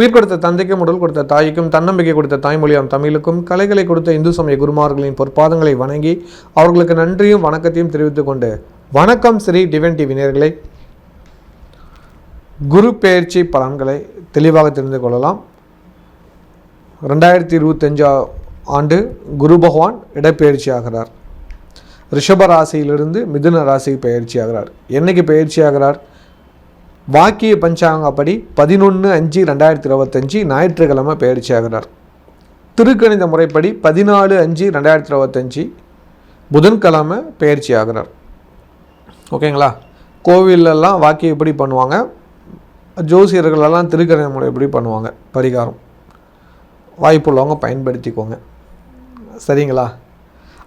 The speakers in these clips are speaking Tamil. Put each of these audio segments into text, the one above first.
உயிர் கொடுத்த தந்தைக்கும் உடல் கொடுத்த தாய்க்கும் தன்னம்பிக்கை கொடுத்த தாய்மொழியாம் தமிழுக்கும் கலைகளை கொடுத்த இந்து சமய குருமார்களின் பொற்பாதங்களை வணங்கி அவர்களுக்கு நன்றியும் வணக்கத்தையும் தெரிவித்துக் கொண்டு வணக்கம் ஸ்ரீ டிவன் டிவி நேயர்களே. குரு பெயர்ச்சி பலன்களை தெளிவாக தெரிந்து கொள்ளலாம். ரெண்டாயிரத்தி இருபத்தஞ்சா ஆண்டு குரு பகவான் இடப்பெயர்ச்சி ஆகிறார் ரிஷப ராசியிலிருந்து மிதுன ராசிக்கு பயிற்சி ஆகிறார் என்னைக்கு பயிற்சி ஆகிறார் வாக்கிய பஞ்சாங்கப்படி பதினொன்று அஞ்சு ரெண்டாயிரத்தி இருபத்தஞ்சி ஞாயிற்றுக்கிழமை பயிற்சி ஆகிறார். திருக்கணித முறைப்படி பதினாலு அஞ்சு ரெண்டாயிரத்தி இருபத்தஞ்சி புதன்கிழமை பயிற்சி ஆகிறார். ஓகேங்களா? கோவிலெல்லாம் வாக்கியம் எப்படி பண்ணுவாங்க? ஜோசியர்களெல்லாம் திருக்கணித முறைப்படி பண்ணுவாங்க? பரிகாரம். வாய்ப்புள்ளவங்க பயன்படுத்திக்கோங்க. சரிங்களா?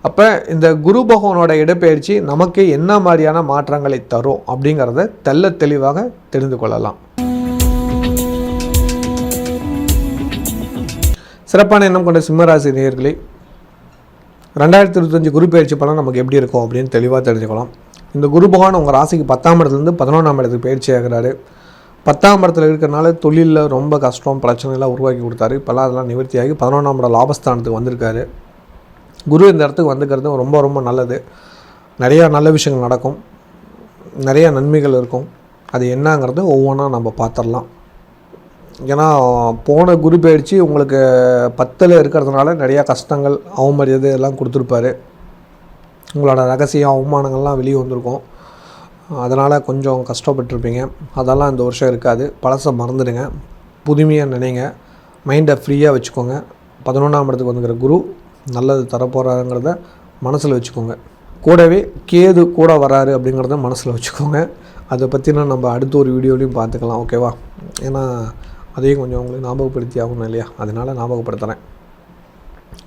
அப்போ இந்த குரு பகவானோட இடப்பெயர்ச்சி நமக்கு என்ன மாதிரியான மாற்றங்களை தரும் அப்படிங்கிறத தெல்ல தெளிவாக தெரிந்து கொள்ளலாம். சிறப்பான எண்ணம் கொண்ட சிம்மராசி நேயர்களே ரெண்டாயிரத்தி இருபத்தஞ்சு குரு பயிற்சி பலன் நமக்கு எப்படி இருக்கும் அப்படின்னு தெளிவாக தெரிஞ்சுக்கலாம். இந்த குரு பகவான் உங்கள் ராசிக்கு பத்தாம் இடத்துலேருந்து பதினொன்றாம் இடத்துக்கு பயிற்சி ஆகிறாரு. பத்தாம் இடத்துல இருக்கிறனால தொழிலில் ரொம்ப கஷ்டம் பிரச்சனைலாம் உருவாக்கி கொடுத்தாரு. இப்போல்லாம் அதெல்லாம் நிவர்த்தியாகி பதினொன்றாம் இடம் லாபஸ்தானத்துக்கு வந்திருக்காரு. குரு இந்த இடத்துக்கு வந்துக்கிறது ரொம்ப ரொம்ப நல்லது. நிறையா நல்ல விஷயங்கள் நடக்கும். நிறையா நன்மைகள் இருக்கும். அது என்னங்கிறது ஒவ்வொன்றா நம்ம பார்த்துடலாம். ஏன்னா போன குரு பயிற்சி உங்களுக்கு பத்தில் இருக்கிறதுனால நிறையா கஷ்டங்கள் அவமரியாதை எல்லாம் கொடுத்துருப்பாரு. உங்களோட ரகசியம் அவமானங்கள்லாம் வெளியே வந்திருக்கும். அதனால் கொஞ்சம் கஷ்டப்பட்டிருப்பீங்க. அதெல்லாம் இந்த வருஷம் இருக்காது. பழசை மறந்துடுங்க. புதுமையாக நினைங்க. மைண்டை ஃப்ரீயாக வச்சுக்கோங்க. பதினொன்றாம் இடத்துக்கு வந்துக்கிற குரு நல்லது தரப்போகிறாருங்கிறத மனசில் வச்சுக்கோங்க. கூடவே கேது கூட வராரு அப்படிங்கிறத மனசில் வச்சுக்கோங்க. அதை பற்றினா நம்ம அடுத்த ஒரு வீடியோலையும் பார்த்துக்கலாம் ஓகேவா? ஏன்னா அதையும் கொஞ்சம் உங்களுக்கு ஞாபகப்படுத்தி ஆகணும் இல்லையா? அதனால் ஞாபகப்படுத்துகிறேன்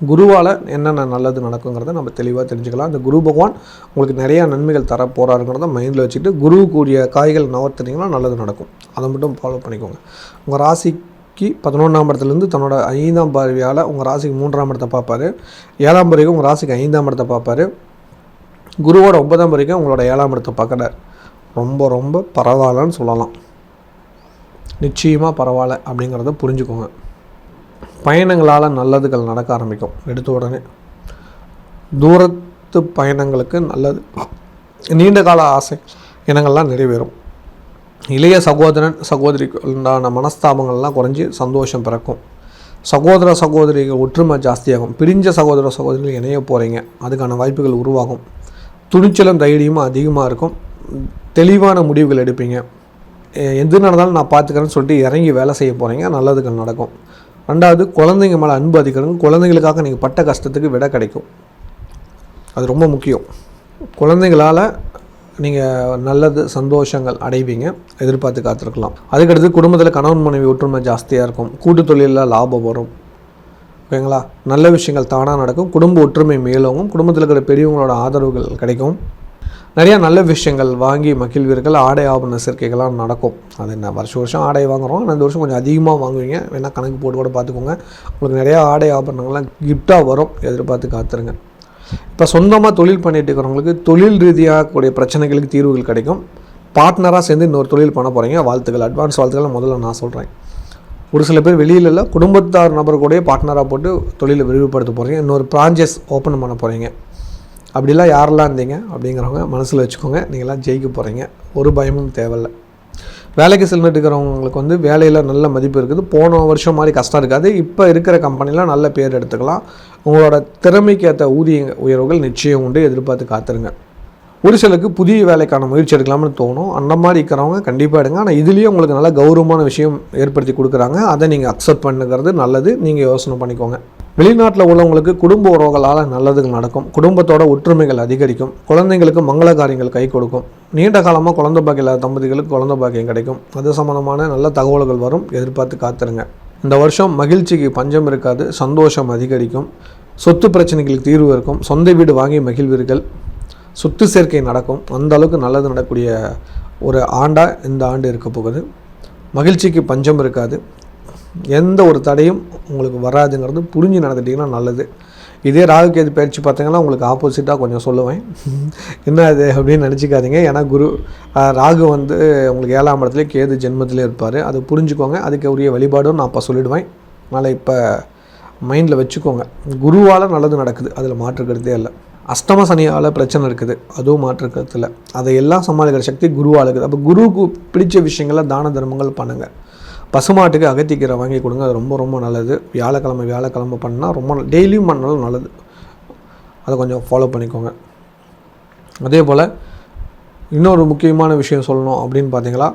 குருவால் என்னென்ன நல்லது நடக்குங்கிறத நம்ம தெளிவாக தெரிஞ்சுக்கலாம். அந்த குரு பகவான் உங்களுக்கு நிறையா நன்மைகள் தர போகிறாருங்கிறத மைண்டில் வச்சுக்கிட்டு குருவுக்குரிய காய்கள் நவர்த்துனீங்கன்னா நல்லது நடக்கும். அதை மட்டும் ஃபாலோ பண்ணிக்கோங்க. உங்கள் ராசி ராசிக்கு பதினொன்றாம் இடத்துலேருந்து தன்னோட ஐந்தாம் பார்வையால் உங்கள் ராசிக்கு மூன்றாம் இடத்தை பார்ப்பார். ஏழாம் பிறகு உங்கள் ராசிக்கு ஐந்தாம் இடத்தை பார்ப்பாரு. குருவோட ஒன்பதாம் வரைக்கும் உங்களோட ஏழாம் இடத்தை பார்க்குறார். ரொம்ப ரொம்ப பரவாயில்லன்னு சொல்லலாம். நிச்சயமாக பரவாயில்ல அப்படிங்கிறத புரிஞ்சுக்கோங்க. பயணங்களால் நல்லதுகள் நடக்க ஆரம்பிக்கும். எடுத்த உடனே. தூரத்து பயணங்களுக்கு நல்லது. நீண்ட கால ஆசை இனங்கள்லாம் நிறைவேறும். இளைய சகோதரன் சகோதரிக்கு உண்டான மனஸ்தாபங்கள்லாம் குறைஞ்சி சந்தோஷம் பிறக்கும். சகோதர சகோதரிகள் ஒற்றுமை ஜாஸ்தியாகும். பிரிஞ்ச சகோதர சகோதரிகள் இணைய போகிறீங்க அதுக்கான வாய்ப்புகள் உருவாகும். துணிச்சலும் தைரியமும் அதிகமாக இருக்கும். தெளிவான முடிவுகள் எடுப்பீங்க. எது நடந்தாலும் நான் பார்த்துக்கிறேன்னு சொல்லிட்டு இறங்கி வேலை செய்ய போகிறீங்க நல்லதுகள் நடக்கும். ரெண்டாவது குழந்தைங்க மேலே அன்பு அதிகரிக்கும். குழந்தைங்களுக்காக நீங்கள் பட்ட கஷ்டத்துக்கு விட கிடைக்கும். அது ரொம்ப முக்கியம். குழந்தைங்களால் நீங்கள் நல்லது சந்தோஷங்கள் அடைவீங்க. எதிர்பார்த்து காத்திருக்கலாம். அதுக்கடுத்து குடும்பத்தில் கணவன் மனைவி ஒற்றுமை ஜாஸ்தியாக இருக்கும். கூட்டு தொழிலில் லாபம் வரும். ஓகேங்களா? நல்ல விஷயங்கள் தானாக நடக்கும். குடும்ப ஒற்றுமை மேலோங்கும். குடும்பத்தில் இருக்கிற பெரியவங்களோட ஆதரவுகள் கிடைக்கும். நிறையா நல்ல விஷயங்கள் வாங்கி மகிழ்வீர்கள். ஆடை ஆபரண சேர்க்கைகள்லாம் நடக்கும். அது என்ன வருஷம் வருஷம் ஆடை வாங்குறோம். ஆனால் இந்த வருஷம் கொஞ்சம் அதிகமாக வாங்குவீங்க. வேணால் கணக்கு போட்டு கூட பார்த்துக்கோங்க. உங்களுக்கு நிறையா ஆடை ஆபரணங்கள்லாம் கிஃப்டாக வரும். எதிர்பார்த்து காத்துருங்க. இப்போ சொந்தமாக தொழில் பண்ணிட்டு இருக்கிறவங்களுக்கு தொழில் ரீதியாக கூடிய பிரச்சனைகளுக்கு தீர்வுகள் கிடைக்கும். பார்ட்னராக சேர்ந்து இன்னொரு தொழில் பண்ண போகிறீங்க வாழ்த்துக்கள். அட்வான்ஸ் வாழ்த்துக்கள் முதல்ல நான் சொல்கிறேன் ஒரு சில பேர் வெளியில் இல்லை குடும்பத்தார் நபர் கூட பார்ட்னராக போட்டு தொழிலை விரிவுபடுத்த போகிறீங்க இன்னொரு பிரான்ச்சஸ் ஓப்பன் பண்ண போகிறீங்க அப்படிலாம் யாரெல்லாம் இருந்தீங்க அப்படிங்கிறவங்க மனசில் வச்சுக்கோங்க. நீங்களாம் ஜெயிக்க போகிறீங்க ஒரு பயமும் தேவையில்லை. வேலைக்கு செல்லிட்டு இருக்கிறவங்களுக்கு வந்து வேலையில் நல்ல மதிப்பு இருக்குது. போன வருஷம் மாதிரி கஷ்டம் இருக்காது. இப்போ இருக்கிற கம்பெனிலாம் நல்ல பேர் எடுத்துக்கலாம். உங்களோட திறமைக்கு ஏற்ற ஊதிய உயர்வுகள் நிச்சயம் உண்டு. எதிர்பார்த்து காத்துருங்க. ஒரு சிலருக்கு புதிய வேலைக்கான முயற்சி எடுக்கலாம்னு தோணும். அந்த மாதிரி இருக்கிறவங்க கண்டிப்பாக எடுங்க. ஆனால் இதுலேயும் உங்களுக்கு நல்ல கௌரவமான விஷயம் ஏற்படுத்தி கொடுக்குறாங்க. அதை நீங்கள் அக்செப்ட் பண்ணுங்கிறது நல்லது. நீங்கள் யோசனை பண்ணிக்கோங்க. வெளிநாட்டில் உள்ளவங்களுக்கு குடும்ப உறவுகளால் நல்லதுகள் நடக்கும். குடும்பத்தோட ஒற்றுமைகள் அதிகரிக்கும். குழந்தைங்களுக்கு மங்கள காரியங்கள் கை கொடுக்கும். நீண்ட காலமாக குழந்தை பாக்கியம் இல்லாத தம்பதிகளுக்கு குழந்தை பாக்கியம் கிடைக்கும். அது சம்மந்தமான நல்ல தகவல்கள் வரும். எதிர்பார்த்து காத்துருங்க. இந்த வருஷம் மகிழ்ச்சிக்கு பஞ்சம் இருக்காது. சந்தோஷம் அதிகரிக்கும். சொத்து பிரச்சனைகளுக்கு தீர்வு இருக்கும். சொந்த வீடு வாங்கி மகிழ்வீர்கள். சொத்து சேர்க்கை நடக்கும். அந்த அளவுக்கு நல்லது நடக்கக்கூடிய ஒரு ஆண்டாக இந்த ஆண்டு இருக்க போகுது. மகிழ்ச்சிக்கு பஞ்சம் இருக்காது. எந்த ஒரு தடையும் உங்களுக்கு வராதுங்கிறது புரிஞ்சு நடந்துட்டிங்கன்னா நல்லது. இதே ராகு கேது பயிற்சி பார்த்தீங்கன்னா உங்களுக்கு ஆப்போசிட்டாக கொஞ்சம் சொல்லுவேன். என்ன அது அப்படின்னு நினச்சிக்காதீங்க. ஏன்னா குரு ராகு வந்து உங்களுக்கு ஏழாம் இடத்துல கேது ஜென்மத்திலே இருப்பார். அது புரிஞ்சுக்கோங்க. அதுக்கு உரிய வழிபாடும் நான் அப்போ சொல்லிடுவேன். அதனால் இப்போ மைண்டில் வச்சுக்கோங்க. குருவால் நல்லது நடக்குது. அதில் மாற்றுக்கிறதே இல்லை. அஷ்டம சனியால் பிரச்சனை இருக்குது. அதுவும் மாற்று கருத்து இல்லை அதையெல்லாம் சமாளிக்கிற சக்தி குருவால் இருக்குது. அப்போ குருவுக்கு பிடிச்ச விஷயங்களை தான தர்மங்கள் பண்ணுங்கள் பசுமாட்டுக்கு அகத்திக்கீரை வாங்கி கொடுங்க அது ரொம்ப ரொம்ப நல்லது. வியாழக்கிழமை வியாழக்கிழமை பண்ணால் ரொம்ப டெய்லியும் பண்ணாலும் நல்லது. அதை கொஞ்சம் ஃபாலோ பண்ணிக்கோங்க. அதே போல் இன்னொரு முக்கியமான விஷயம் சொல்லணும் அப்படின்னு பார்த்தீங்களா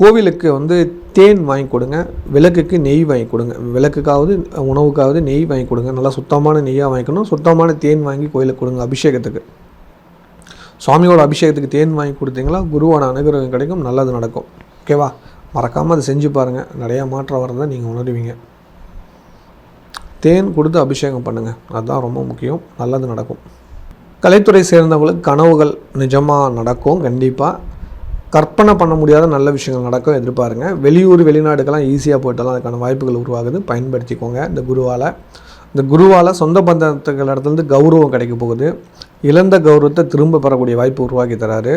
கோவிலுக்கு வந்து தேன் வாங்கி கொடுங்க விளக்குக்கு நெய் வாங்கி கொடுங்க. விளக்குக்காவது உணவுக்காவது நெய் வாங்கி கொடுங்க. நல்லா சுத்தமான நெய்யாக வாங்கிக்கணும் சுத்தமான தேன் வாங்கி கோயிலுக்கு கொடுங்க அபிஷேகத்துக்கு. சுவாமியோட அபிஷேகத்துக்கு தேன் வாங்கி கொடுத்தீங்களா குருவோட அனுகிரகம் கிடைக்கும் நல்லது நடக்கும். ஓகேவா மறக்காமல் அதை செஞ்சு பாருங்கள் நிறையா மாற்றம் வரதை நீங்கள் உணருவீங்க. தேன் கொடுத்து அபிஷேகம் பண்ணுங்கள் அதுதான் ரொம்ப முக்கியம். நல்லது நடக்கும். கலைத்துறை சேர்ந்தவங்களுக்கு கனவுகள் நிஜமாக நடக்கும். கண்டிப்பாக கற்பனை பண்ண முடியாத நல்ல விஷயங்கள் நடக்கும். எதிர்பாருங்க. வெளியூர் வெளிநாடுக்கெல்லாம் ஈஸியாக போயிட்டலாம் அதுக்கான வாய்ப்புகள் உருவாகுது. பயன்படுத்திக்கோங்க. இந்த குருவால் இந்த குருவால் சொந்த பந்தத்துக்கள் இடத்துலேருந்து கௌரவம் கிடைக்க போகுது. இழந்த கௌரவத்தை திரும்ப பெறக்கூடிய வாய்ப்பு உருவாக்கி தராரு.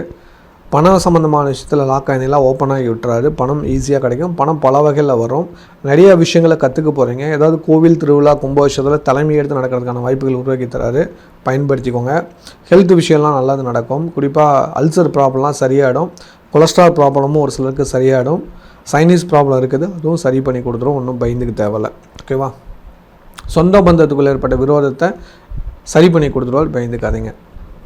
பணம் சம்மந்தமான விஷயத்தில் லாக் ஆகினெல்லாம் ஓப்பன் ஆகி விட்டுறாரு. பணம் ஈஸியாக கிடைக்கும். பணம் பல வகையில் வரும். நிறைய விஷயங்களை கற்றுக்க போகிறீங்க ஏதாவது கோவில் திருவிழா கும்பாபிஷேகத்தில் தலைமை எடுத்து நடக்கிறதுக்கான வாய்ப்புகள் உருவாக்கி தராரு. பயன்படுத்திக்கோங்க. ஹெல்த் விஷயம்லாம் நல்லது நடக்கும். குறிப்பாக அல்சர் ப்ராப்ளம்லாம் சரியாயிடும். கொலஸ்ட்ரால் ப்ராப்ளமும் ஒரு சிலருக்கு சரியாயிடும். சைனீஸ் ப்ராப்ளம் இருக்குது. அதுவும் சரி பண்ணி கொடுத்துரும். ஒன்றும் பயந்துக்கு தேவையில்ல. ஓகேவா சொந்த பந்தத்துக்குள்ளே ஏற்பட்ட விரோதத்தை சரி பண்ணி கொடுத்துருவார். பயந்துக்காதீங்க.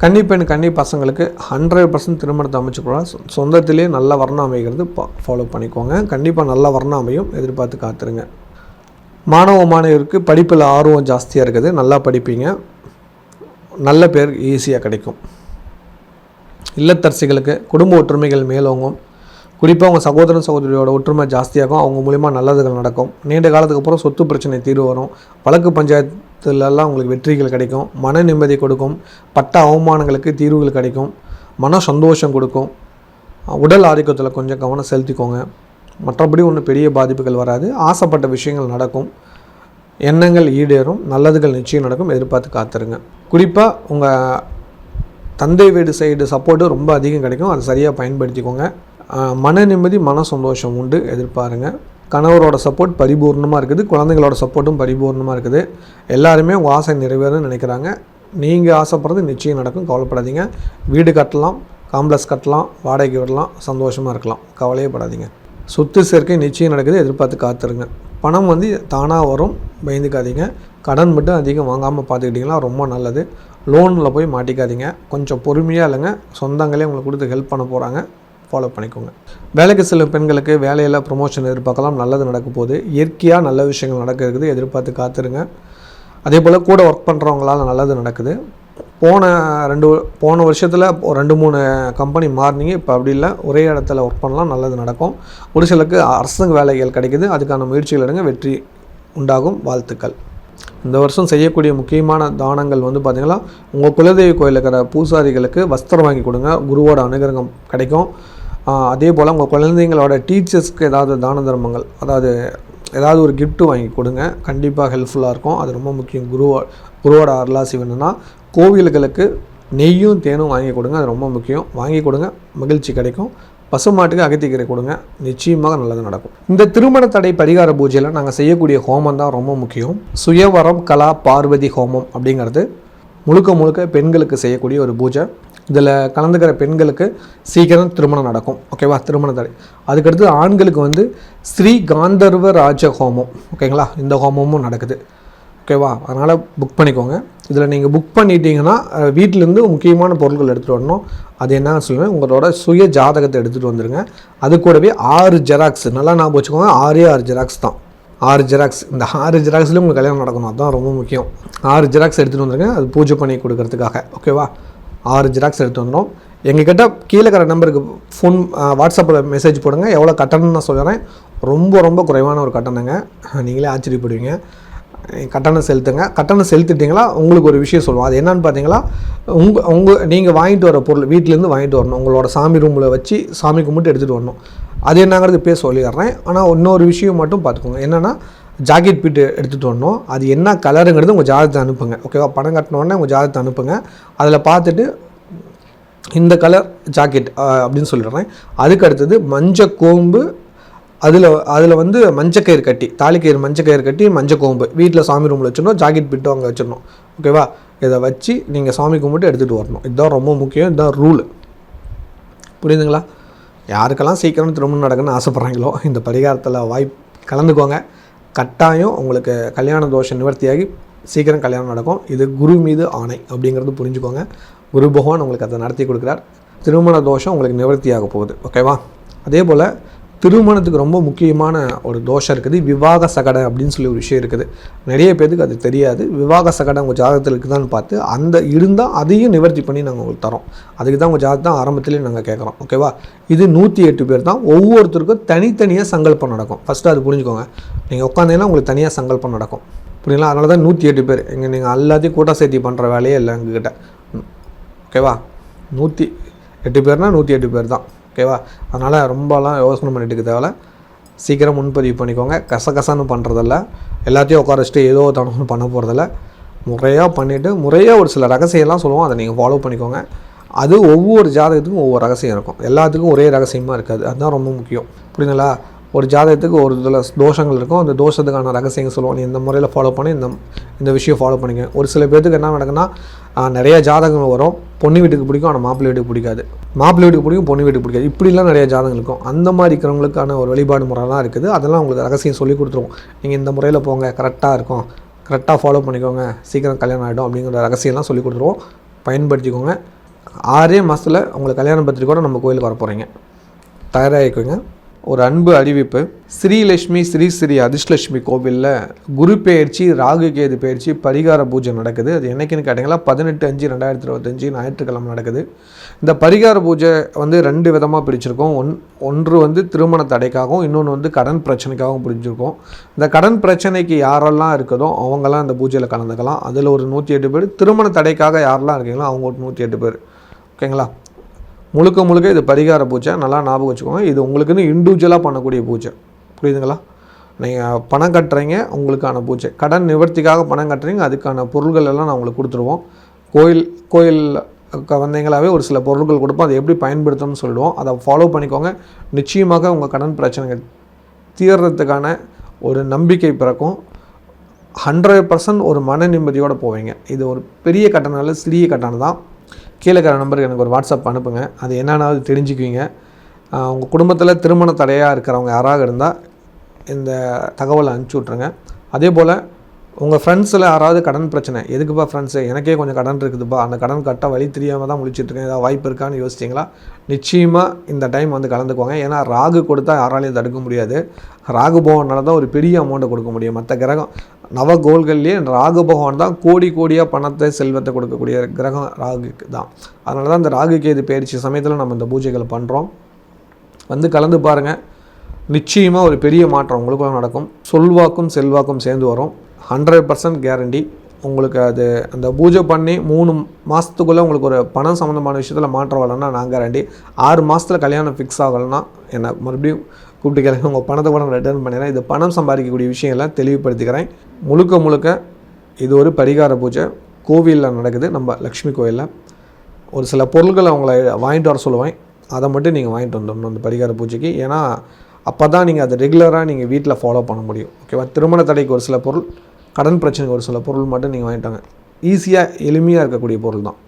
கன்னி பெண் கன்னி பசங்களுக்கு ஹண்ட்ரட் பர்சன்ட் திருமணத்தை அமைச்சுக்கூடாது சொந்தத்திலே நல்ல வர்ணம் அமைகிறது ஃபாலோ பண்ணிக்கோங்க. கண்டிப்பாக நல்ல வர்ணம் அமையும் எதிர்பார்த்து காத்துருங்க. மாணவ மாணவருக்கு படிப்பில் ஆர்வம் ஜாஸ்தியாக இருக்குது. நல்லா படிப்பீங்க. நல்ல பேர் ஈஸியாக கிடைக்கும். இல்லத்தரசிகளுக்கு குடும்ப ஒற்றுமைகள் மேலோங்கும். குறிப்பாக அவங்க சகோதரன் சகோதரியோட ஒற்றுமை ஜாஸ்தியாகும். அவங்க மூலிமா நல்லதுகள் நடக்கும். நீண்ட காலத்துக்கு அப்புறம் சொத்து பிரச்சனை தீர்வு வரும். வழக்கு பஞ்சாயத்துலலாம் உங்களுக்கு வெற்றிகள் கிடைக்கும். மன நிம்மதி கொடுக்கும். பட்ட அவமானங்களுக்கு தீர்வுகள் கிடைக்கும். மன சந்தோஷம் கொடுக்கும். உடல் ஆரோக்கியத்தில் கொஞ்சம் கவனம் செலுத்திக்கோங்க. மற்றபடி ஒன்றும் பெரிய பாதிப்புகள் வராது. ஆசைப்பட்ட விஷயங்கள் நடக்கும். எண்ணங்கள் ஈடேறும். நல்லதுகள் நிச்சயம் நடக்கும். எதிர்பார்த்து காத்துருங்க. குறிப்பாக உங்கள் தந்தை வீடு சைடு சப்போர்ட்டு ரொம்ப அதிகம் கிடைக்கும். அதை சரியாக பயன்படுத்திக்கோங்க. மன நிம்மதி மன சந்தோஷம் உண்டு. எதிர்பாருங்க. கணவரோட சப்போர்ட் பரிபூர்ணமாக இருக்குது குழந்தைங்களோட சப்போர்ட்டும் பரிபூர்ணமாக இருக்குது. எல்லாருமே உங்கள் ஆசை நிறைவேறும்னு நினைக்கிறாங்க. நீங்கள் ஆசைப்படுறது நிச்சயம் நடக்கும் கவலைப்படாதீங்க. வீடு கட்டலாம் காம்ப்ளெக்ஸ் கட்டலாம் வாடகைக்கு விடலாம் சந்தோஷமாக இருக்கலாம் கவலையே படாதீங்க. சொத்து சேர்க்கை நிச்சயம் நடக்குது எதிர்பார்த்து காத்துருங்க. பணம் வந்து தானாக வரும் பயந்துக்காதீங்க. கடன் மட்டும் அதிகம் வாங்காமல் பார்த்துக்கிட்டிங்கன்னா ரொம்ப நல்லது. லோனில் போய் மாட்டிக்காதீங்க. கொஞ்சம் பொறுமையாக இல்லைங்க சொந்தங்களே உங்களுக்கு கொடுத்து ஹெல்ப் பண்ண போகிறாங்க ஃபாலோ பண்ணிக்கோங்க. வேலைக்கு செல்லும் பெண்களுக்கு வேலையில் ப்ரொமோஷன் எதிர்பார்க்கலாம் நல்லது நடக்க போகுது. இயற்கையாக நல்ல விஷயங்கள் நடக்க இருக்குது எதிர்பார்த்து காத்துருங்க. அதே போல் கூட ஒர்க் பண்ணுறவங்களால நல்லது நடக்குது. போன ரெண்டு போன வருஷத்தில் ரெண்டு மூணு கம்பெனி மாறினீங்க இப்போ அப்படி இல்லை. ஒரே இடத்துல ஒர்க் பண்ணலாம் நல்லது நடக்கும். ஒரு சிலருக்கு அரசாங்க வேலைகள் கிடைக்குது அதுக்கான முயற்சிகள் எடுங்க வெற்றி உண்டாகும். வாழ்த்துக்கள். இந்த வருஷம் செய்யக்கூடிய முக்கியமான தானங்கள் வந்து பார்த்திங்கன்னா உங்கள் குலதெய்வ கோயிலில் இருக்கிற பூசாரிகளுக்கு வஸ்திரம் வாங்கி கொடுங்க. குருவோட அனுகிரகம் கிடைக்கும். அதே போல் உங்கள் குழந்தைங்களோட டீச்சர்ஸ்க்கு ஏதாவது தான தர்மங்கள் அதாவது ஏதாவது ஒரு கிஃப்ட்டு வாங்கி கொடுங்க. கண்டிப்பாக ஹெல்ப்ஃபுல்லாக இருக்கும். அது ரொம்ப முக்கியம். குருவோ குருவோட அருளாசி வேணும்னா கோவில்களுக்கு நெய்யும் தேனும் வாங்கி கொடுங்க. அது ரொம்ப முக்கியம். வாங்கி கொடுங்க. மகிழ்ச்சி கிடைக்கும். பசுமாட்டுக்கு அகத்திக்கீரை கொடுங்க. நிச்சயமாக நல்லது நடக்கும். இந்த திருமண தடை பரிகார பூஜையில் நாங்கள் செய்யக்கூடிய ஹோமம் தான் ரொம்ப முக்கியம். சுயவரம் கலா பார்வதி ஹோமம் அப்படிங்கிறது முழுக்க முழுக்க பெண்களுக்கு செய்யக்கூடிய ஒரு பூஜை. இதில் கலந்துக்கிற பெண்களுக்கு சீக்கிரம் திருமணம் நடக்கும். ஓகேவா திருமண தடை. அதுக்கடுத்து ஆண்களுக்கு வந்து ஸ்ரீ காந்தர்வ ராஜ ஹோமம். ஓகேங்களா இந்த ஹோமமும் நடக்குது. ஓகேவா அதனால் புக் பண்ணிக்கோங்க. இதில் நீங்கள் புக் பண்ணிட்டீங்கன்னா வீட்டிலேருந்து முக்கியமான பொருட்கள் எடுத்துகிட்டு வரணும். அது என்ன சொல்லுவேன். உங்களோட சுய ஜாதகத்தை எடுத்துகிட்டு வந்துடுங்க அது கூடவே ஆறு ஜெராக்ஸ். நல்லா ஞாபகம் வச்சுக்கோங்க. ஆறே ஆறு ஜெராக்ஸ் தான். ஆறு ஜெராக்ஸ். இந்த ஆறு ஜெராக்ஸ்லேயும் உங்களுக்கு கல்யாணம் நடக்கணும். அதுதான் ரொம்ப முக்கியம். ஆறு ஜெராக்ஸ் எடுத்துகிட்டு வந்துருங்க. அது பூஜை பண்ணி கொடுக்கறதுக்காக. ஓகேவா ஆறு ஜெராக்ஸ் எடுத்து வந்துடும் எங்ககிட்ட கீழே இருக்கிற நம்பருக்கு ஃபோன் வாட்ஸ்அப்பில் மெசேஜ் போடுங்க. எவ்வளோ கட்டணம்னு நான் சொல்கிறேன் ரொம்ப ரொம்ப குறைவான ஒரு கட்டணங்க. நீங்களே ஆச்சரியப்படுவீங்க. கட்டணம் செலுத்துங்க. கட்டணம் செலுத்திட்டீங்களா? உங்களுக்கு ஒரு விஷயம் சொல்லுவோம். அது என்னன்னு பார்த்தீங்களா? உங்கள் உங்கள் நீங்கள் வாங்கிட்டு வர பொருள் வீட்டிலேருந்து வாங்கிட்டு வரணும். உங்களோட சாமி ரூமில் வச்சு சாமி கும்பிட்டு எடுத்துகிட்டு வரணும். அது என்னங்கிறது பேச சொல்லிடுறேன். ஆனால் இன்னொரு விஷயம் மட்டும் பார்த்துக்கோங்க. என்னென்னா ஜாக்கெட் பீட்டு எடுத்துகிட்டு வரணும். அது என்ன கலருங்கிறது உங்கள் ஜாதகத்தை அனுப்புங்க. ஓகேவா பணம் கட்டினோடனே உங்கள் ஜாதகத்தை அனுப்புங்க. அதில் பார்த்துட்டு இந்த கலர் ஜாக்கெட் அப்படின்னு சொல்லிடுறேன். அதுக்கு அடுத்தது மஞ்சள் கோம்பு அதில் அதில் வந்து மஞ்சக்கயிறு கட்டி தாலிக்கயிறு மஞ்சக்கயிறு கட்டி மஞ்சள் கோம்பு. வீட்டில் சாமி ரூமில் வச்சிடணும் ஜாக்கெட் பிட்டும் அங்கே வச்சிடணும். ஓகேவா இதை வச்சு நீங்கள் சாமி கும்பிட்டு எடுத்துகிட்டு வரணும். இதுதான் ரொம்ப முக்கியம் இதுதான் ரூல் புரியுதுங்களா? யாருக்கெல்லாம் சீக்கிரம் திருமணம் நடக்குன்னு ஆசைப்பட்றாங்களோ இந்த பரிகாரத்தில் வாய்ப்பு கலந்துக்கோங்க. கட்டாயம் உங்களுக்கு கல்யாண தோஷம் நிவர்த்தியாகி சீக்கிரம் கல்யாணம் நடக்கும். இது குரு மீது ஆணை அப்படிங்கிறது புரிஞ்சுக்கோங்க. குரு பகவான் உங்களுக்கு அதை நடத்தி கொடுக்குறார். திருமண தோஷம் உங்களுக்கு நிவர்த்தியாக போகுது. ஓகேவா அதே போல் திருமணத்துக்கு ரொம்ப முக்கியமான ஒரு தோஷம் இருக்குது. விவாக சகடை அப்படின்னு சொல்லி ஒரு விஷயம் இருக்குது. நிறைய பேருக்கு அது தெரியாது. விவாக சகடை உங்கள் ஜாதகத்தில் இருக்குதான்னு பார்த்து அந்த இருந்தால் அதையும் நிவர்த்தி பண்ணி நாங்கள் உங்களுக்கு தரோம். அதுக்கு தான் உங்கள் ஜாதகம் ஆரம்பத்திலே நாங்கள் கேட்குறோம். ஓகேவா இது நூற்றி எட்டு பேர் தான். ஒவ்வொருத்தருக்கும் தனித்தனியாக சங்கல்பம் நடக்கும். ஃபஸ்ட்டு அது புரிஞ்சுக்கோங்க. நீங்கள் உட்காந்தீங்கன்னா உங்களுக்கு தனியாக சங்கல்பம் நடக்கும். புரியுங்களா அதனால தான் நூற்றி எட்டு பேர். இங்கே நீங்கள் எல்லாத்தையும் கூட்ட சேர்த்தி பண்ணுற வேலையே இல்லை எங்ககிட்ட. ஓகேவா நூற்றி எட்டு பேர்னால் நூற்றி எட்டு பேர் தான். ஓகேவா? அதனால் ரொம்பலாம் யோசனை பண்ணிட்டு இருக்க தேவையில்ல. சீக்கிரம் முன்பதிவு பண்ணிக்கோங்க. கசகசன்னு பண்ணுறதில்ல எல்லாத்தையும் உட்கார வச்சுட்டு ஏதோ தனக்கு பண்ண போகிறதில்ல முறையாக பண்ணிவிட்டு முறையாக ஒரு சில ரகசியம்லாம் சொல்லுவோம். அதை நீங்கள் ஃபாலோ பண்ணிக்கோங்க. அது ஒவ்வொரு ஜாதகத்துக்கும் ஒவ்வொரு ரகசியம் இருக்கும். எல்லாத்துக்கும் ஒரே ரகசியமாக இருக்காது. அதுதான் ரொம்ப முக்கியம். புரியுதுங்களா? ஒரு ஜாதகத்துக்கு ஒரு இதில் தோஷங்கள் இருக்கும். அந்த தோஷத்துக்கான ரகசியங்கள் சொல்லுவோம். நீ இந்த முறையில் ஃபாலோ பண்ணி இந்த இந்த விஷயம் ஃபாலோ பண்ணிக்க. ஒரு சில பேர்த்துக்கு என்ன நடக்குன்னா நிறையா நிறைய ஜாதகங்கள் வரும். பொண்ணு வீட்டுக்கு பிடிக்கும் ஆனால் மாப்பிள்ளை வீட்டுக்கு பிடிக்காது. மாப்பிள்ளை வீட்டுக்கு பிடிக்கும் பொண்ணு வீட்டுக்கு பிடிக்காது. இப்படிலாம் நிறைய ஜாதகங்கள் இருக்கும். அந்த மாதிரி இருக்கிறவங்களுக்கான ஒரு வழிபாடு முறைலாம் இருக்குது. அதெல்லாம் உங்களுக்கு ரகசியம் சொல்லி கொடுத்துருவோம். நீங்கள் இந்த முறையில் போங்க கரெக்டாக இருக்கும். கரெக்டாக ஃபாலோ பண்ணிக்கோங்க. சீக்கிரம் கல்யாணம் ஆகிடும் அப்படிங்கிற ரகசியம்லாம் சொல்லி கொடுத்துருவோம். பயன்படுத்திக்கோங்க. ஆறே மாதத்தில் உங்களுக்கு கல்யாண கூட நம்ம கோயிலுக்கு வர போகிறீங்க தயாராகிக்கோங்க. ஒரு அன்பு அறிவிப்பு. ஸ்ரீலட்சுமி ஸ்ரீ ஸ்ரீ அதிர்ஷ்லட்சுமி கோவிலில் குரு பெயர்ச்சி ராகு கேது பெயர்ச்சி பரிகார பூஜை நடக்குது. அது என்னைக்குன்னு கேட்டிங்கன்னா பதினெட்டு அஞ்சு ரெண்டாயிரத்தி இருபத்தஞ்சி ஞாயிற்றுக்கிழமை நடக்குது. இந்த பரிகார பூஜை வந்து ரெண்டு விதமாக பிரிச்சிருக்கோம். ஒன் ஒன்று வந்து திருமண தடைக்காகவும் இன்னொன்று வந்து கடன் பிரச்சனைக்காகவும் பிரிஞ்சிருக்கோம். இந்த கடன் பிரச்சனைக்கு யாரெல்லாம் இருக்குதோ அவங்கெல்லாம் இந்த பூஜையில் கலந்துக்கலாம். அதில் ஒரு நூற்றி எட்டு பேர். திருமண தடைக்காக யாரெல்லாம் இருக்கீங்களோ அவங்க ஒரு நூற்றி எட்டு பேர். ஓகேங்களா? முழுக்க முழுக்க இது பரிகார பூஜை. நல்லா ஞாபகம் வச்சுக்கோங்க. இது உங்களுக்குன்னு இண்டிவிஜுவலாக பண்ணக்கூடிய பூஜை. புரியுதுங்களா? நீங்கள் பணம் கட்டுறீங்க உங்களுக்கான பூஜை. கடன் நிவர்த்திக்காக பணம் கட்டுறீங்க அதுக்கான பொருள்கள் எல்லாம் நான் உங்களுக்கு கொடுத்துருவோம். கோயில் கோயில் வந்தீங்களாவே ஒரு சில பொருட்கள் கொடுப்போம். அதை எப்படி பயன்படுத்தணும்னு சொல்லுவோம். அதை ஃபாலோ பண்ணிக்கோங்க. நிச்சயமாக உங்கள் கடன் பிரச்சனைகள் தீர்றதுக்கான ஒரு நம்பிக்கை பிறக்கும். ஹண்ட்ரட் பர்சன்ட் ஒரு மன நிம்மதியோடு போவீங்க. இது ஒரு பெரிய கட்டணம் இல்லை சிறிய கட்டணம் தான். கீழே இருக்கிற நம்பருக்கு எனக்கு ஒரு வாட்ஸ்அப் அனுப்புங்க. அது என்னென்னாவது தெரிஞ்சுக்குவீங்க. உங்கள் குடும்பத்தில் திருமண தடையாக இருக்கிறவங்க யாராக இருந்தால் இந்த தகவலை அனுப்பிச்சி விட்ருங்க அதே போல் உங்கள் ஃப்ரெண்ட்ஸில் யாராவது கடன் பிரச்சனை எதுக்குப்பா ஃப்ரெண்ட்ஸு எனக்கே கொஞ்சம் கடன் இருக்குதுப்பா. அந்த கடன் கட்ட வழி தெரியாமல் தான் முழிச்சிட்ருக்கேன் ஏதாவது வாய்ப்பு இருக்கான்னு யோசிச்சிங்களா? நிச்சயமாக இந்த டைம் வந்து கலந்துக்குவாங்க. ஏன்னா ராகு கொடுத்தா யாராலையும் தடுக்க முடியாது. ராகு போகனால தான் ஒரு பெரிய அமௌண்ட்டை கொடுக்க முடியும். மற்ற கிரகம் நவ கோள்கள்லேயே ராகு பகவான் தான் கோடி கோடியாக பணத்தை செல்வத்தை கொடுக்கக்கூடிய கிரகம் ராகுக்கு தான். அதனால தான் இந்த ராகு கேது பயிற்சி சமயத்தில் நம்ம இந்த பூஜைகளை பண்ணுறோம் வந்து கலந்து பாருங்கள் நிச்சயமாக ஒரு பெரிய மாற்றம் உங்களுக்கும் நடக்கும். சொல்வாக்கும் செல்வாக்கும் சேர்ந்து வரும். Hundred percent guarantee. உங்களுக்கு அது அந்த பூஜை பண்ணி மூணு மாதத்துக்குள்ளே உங்களுக்கு ஒரு பணம் சம்மந்தமான விஷயத்தில் மாற்றம் வரலன்னா நான் கேரண்டி. ஆறு மாதத்தில் கல்யாணம் ஃபிக்ஸ் ஆகலைன்னா என்னை மறுபடியும் கூப்பிட்டு கேளுங்க உங்கள் பணத்தை கூட நான் ரிட்டர்ன் பண்ணிடுறேன். இது பணம் சம்பாதிக்கக்கூடிய விஷயங்களை தெளிவுபடுத்திக்கிறேன். முழுக்க முழுக்க இது ஒரு பரிகார பூஜை. கோவிலில் நடக்குது நம்ம லக்ஷ்மி கோயிலில். ஒரு சில பொருட்களை அவங்கள வாங்கிட்டு வர சொல்லுவேன். அதை மட்டும் நீங்கள் வாங்கிட்டு வந்துடணும் அந்த பரிகார பூஜைக்கு. ஏன்னா அப்போ தான் நீங்கள் அதை ரெகுலராக நீங்கள் வீட்டில் ஃபாலோ பண்ண முடியும். ஓகேவா திருமண தடைக்கு ஒரு சில பொருள் கடன் பிரச்சனைக்கு ஒரு சில பொருள் மட்டும் நீங்கள் வாங்கிட்டாங்க ஈஸியாக எளிமையாக இருக்கக்கூடிய பொருள் தான்.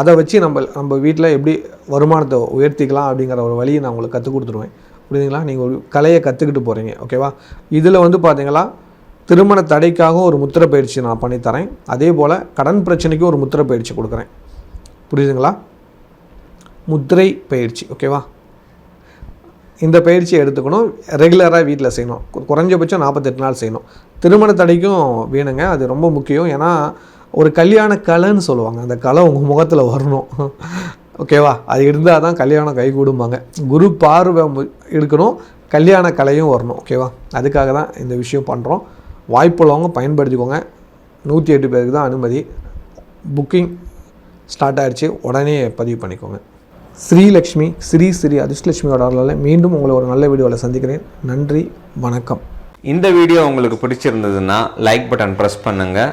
அதை வச்சு நம்ம நம்ம வீட்டில் எப்படி வருமானத்தை உயர்த்திக்கலாம் அப்படிங்கிற ஒரு வழியை நான் உங்களுக்கு கற்றுக் கொடுத்துருவேன். புரியுதுங்களா? நீங்கள் ஒரு கலையை கற்றுக்கிட்டு போகிறீங்க ஓகேவா? இதில் வந்து பார்த்தீங்களா திருமண தடைக்காக ஒரு முத்திரை பயிற்சி நான் பண்ணித்தரேன். அதே போல் கடன் பிரச்சனைக்கு ஒரு முத்திரை பயிற்சி கொடுக்குறேன். புரியுதுங்களா? முத்திரை பயிற்சி ஓகேவா? இந்த பயிற்சியை எடுத்துக்கணும். ரெகுலராக வீட்டில் செய்யணும். குறைஞ்சபட்சம் நாற்பத்தெட்டு நாள் செய்யணும். திருமண தடைக்கும் வேணுங்க. அது ரொம்ப முக்கியம். ஏன்னா ஒரு கல்யாண கலைன்னு சொல்லுவாங்க. அந்த கலை உங்கள் முகத்தில் வரணும். ஓகேவா? அது இருந்தால் தான் கல்யாணம் கை கூடும்பாங்க குரு பார்வை இருக்கணும் கல்யாண கலையும் வரணும் ஓகேவா? அதுக்காக தான் இந்த விஷயம் பண்ணுறோம் வாய்ப்புள்ளவங்க பயன்படுத்திக்கோங்க. நூற்றி எட்டு பேருக்கு தான் அனுமதி. புக்கிங் ஸ்டார்ட் ஆகிடுச்சு உடனே பதிவு பண்ணிக்கோங்க. ஸ்ரீலக்ஷ்மி ஸ்ரீ ஸ்ரீ அதிர்ஷ்டலட்சுமியோட அருளால் மீண்டும் உங்களை ஒரு நல்ல வீடியோவில் சந்திக்கிறேன். நன்றி வணக்கம். இந்த வீடியோ உங்களுக்கு பிடிச்சிருந்ததுன்னா லைக் பட்டன் ப்ரெஸ் பண்ணுங்கள்